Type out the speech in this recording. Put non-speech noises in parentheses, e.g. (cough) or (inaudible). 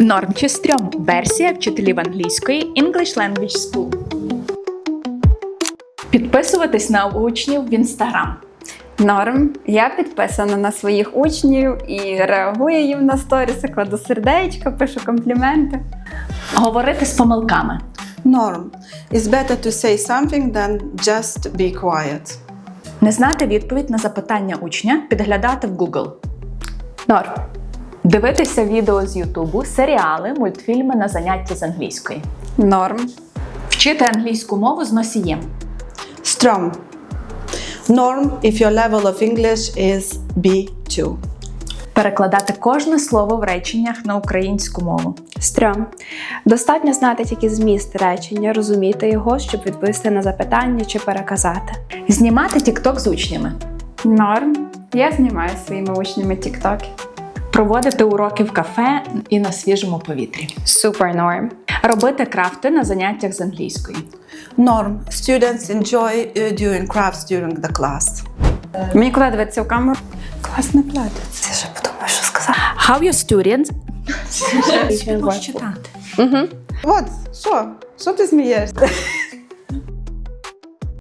Норм чи стрьом версія вчителів англійської English Language School. Підписуватись на учнів в інстаграм. Норм. Я підписана на своїх учнів і реагую їм на сторіси, кладу сердечка, пишу компліменти. Говорити з помилками. Norm. It's better to say something than just be quiet. Не знати відповідь на запитання учня, підглядати в Google. Норм. Дивитися відео з Ютубу, серіали, мультфільми на заняття з англійської. Норм. Вчити англійську мову з носієм. Strong. Norm if your level of English is B2. Перекладати кожне слово в реченнях на українську мову. Стрьом. Достатньо знати тільки зміст речення, розуміти його, щоб відповісти на запитання чи переказати. Знімати TikTok з учнями. Норм. Я знімаю своїми учнями тіктоки. Проводити уроки в кафе і на свіжому повітрі. Супер норм. Робити крафти на заняттях з англійської. Norm. Students enjoy uh, doing crafts during the class. Мені коли дивитися в камеру. Класне плаття. Це вже подумаю, що сказати. How your students... (laughs) Читати. От, що? Що ти смієшся?